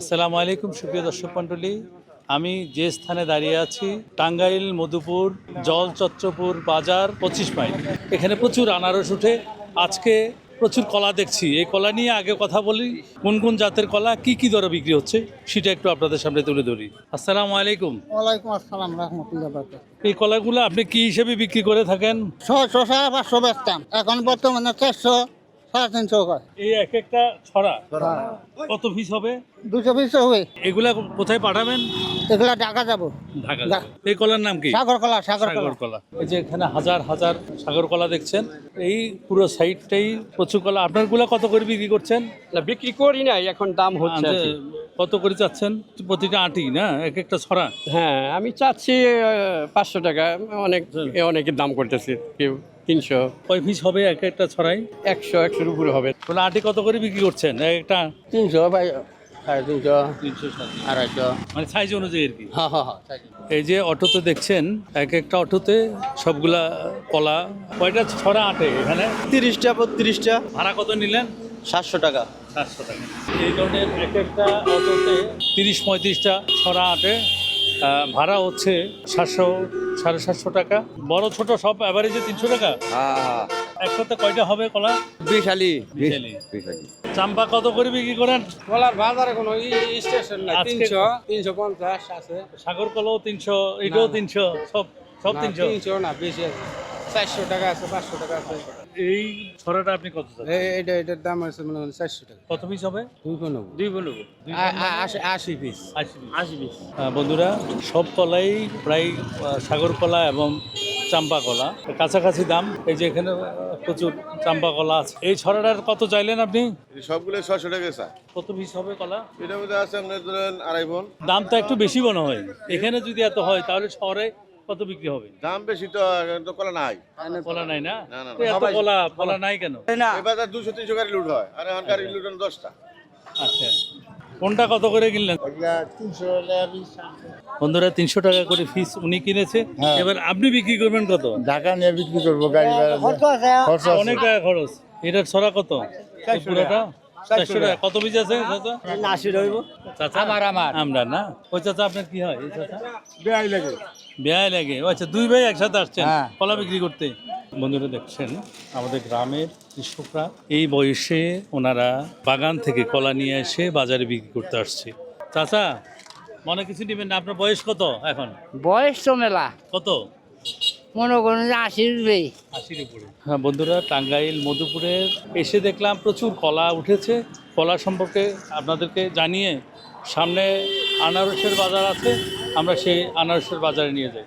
আসসালামু আলাইকুম সুপ্রিয় দর্শক মণ্ডলী। আমি যে স্থানে দাঁড়িয়ে আছি টাঙ্গাইল মধুপুর জলচত্রপুর বাজার পঁচিশ মাইল। এখানে প্রচুর আনারস উঠে আজকে প্রচুর কলা দেখছি। এই কলা নিয়ে আগে কথা বলি কোন কোন জাতের কলা কি কি দরে বিক্রি হচ্ছে সেটা একটু আপনাদের সামনে তুলে ধরি। আসসালামু আলাইকুম। ওয়ালাইকুম আসসালাম রহমতুল্লাহ এই কলাগুলো আপনি কি হিসেবে বিক্রি করে থাকেন? ছয়শো সাড়ে পাঁচশো বেচতাম। এখন বর্তমানে চারশো। সাড়ে তিনশো হয় এই এক একটা ছড়া? কত পিস হবে? দুশো পিসও হবে। এগুলা কোথায় পাঠাবেন? এগুলা ঢাকা যাব। ঢাকা। এই কলার নাম কি? সাগর কলা সাগর কলা সাগর কলা এই যে এখানে হাজার হাজার সাগর কলা দেখছেন এই পুরো সাইডটাই প্রচুর কলা। আপনারগুলা কত করে বিক্রি করছেন? বিক্রি করি নাই এখন দাম হচ্ছে আচ্ছা, কত করে চাচ্ছেন? প্রতিটা আটি না? এক একটা ছড়া? হ্যাঁ আমি চাচ্ছি পাঁচশো টাকা। অনেক এ অনেকে দাম করতেছে কেউ তিনশো। কয় পিস হবে এক একটা ছড়াই? একশো একশোর উপরে হবে। তাহলে আটি কত করে বিক্রি করছেন? এক একটা? তিনশো ভাই মানে সাইজ অনুযায়ী আর কি? এই যে অটোতে দেখছেন এক একটা অটোতে সবগুলা কলা কয়টা ছড়া আটে এখানে? তিরিশটা বত্রিশটা। ভাড়া কত নিলেন? সাতশো টাকা। সাতশো টাকা। এই ধরনের এক একটা অটোতে তিরিশ পঁয়ত্রিশটা ছড়া আটে। ভাড়া হচ্ছে সাতশো সাড়ে সাতশো টাকা। বড় ছোট সব অ্যাভারেজে তিনশো টাকা। হ্যাঁ। একসাথে কয়টা হবে কলা? বিশালি। বিশালি। চাম্পা কত করে বিক্রি করেন? কলার বাজারে কোনো স্টেশন নাই। তিনশো তিনশো পঞ্চাশ আছে। সাগর কলাও তিনশো এটাও তিনশো সব সব তিনশো। তিনশো না বেশি আছে। চারশো টাকা আছে পাঁচশো টাকা আছে। এই ছড়াটা আপনি কত? এটা এটার দাম আছে মনে হয় চারশো টাকা। কত পিস হবে? দুই পনেরো দুই বলব আশি আশি পিস আশি পিস বন্ধুরা সব কলাই প্রায় সাগর কলা এবং চাম্পা কলা। কাছাকাছি দাম। এই যে এখানে প্রচুর চাম্পা কলা আছে। এই ছড়াটার কত চাইলেন আপনি? সবগুলো ছয়শো টাকা স্যার। কত পিস হবে কলা? এটার মধ্যে আছে আপনার ধরেন আড়াই বোন দামটা একটু বেশি মনে হয়। এখানে যদি এত হয় তাহলে শহরে কত বিক্রি হবে? দাম বেশি তো তো কলা নাই। কলা নাই না? তো এত কলা কলা নাই কেন? এবার দুশো তিনশো গাড়ি লুট হয়। আর এখন গাড়ি লুট হয় দশটা। আচ্ছা। কোনটা কত করে কিনলেন? বন্ধুরা তিনশো টাকা করে ফিস উনি কিনেছে। এবার আপনি বিক্রি করবেন কত? ঢাকা নিয়ে বিক্রি করব গাড়ি ভাড়া খরচ আছে খরচ আছে। অনেক টাকা খরচ। এটার ছড়া কত? পুরোটা? চারশো টাকা। কত পিস আছে চাচা? আশি রইব। চাচা? আমার আমার। আমরা না। ওই চাচা আপনার কি হয় এই চাচা? বেআই লাগে। বেয়াই লাগে। আচ্ছা দুই ভাই একসাথে আসছেন হ্যাঁ। কলা বিক্রি করতে। বন্ধুরা দেখছেন আমাদের গ্রামের কৃষকরা এই বয়সে ওনারা বাগান থেকে কলা নিয়ে এসে বাজারে বিক্রি করতে আসছে। চাচা মনে কিছু নেবেন না আপনার বয়স কত এখন? বয়স তো মেলা। কত? মনে করুন যে আশির উপরে। হ্যাঁ বন্ধুরা, টাঙ্গাইল মধুপুরে এসে দেখলাম প্রচুর কলা উঠেছে। কলা সম্পর্কে আপনাদেরকে জানিয়ে সামনে আনারসের বাজার আছে, আমরা সেই আনারসের বাজারে নিয়ে যাই।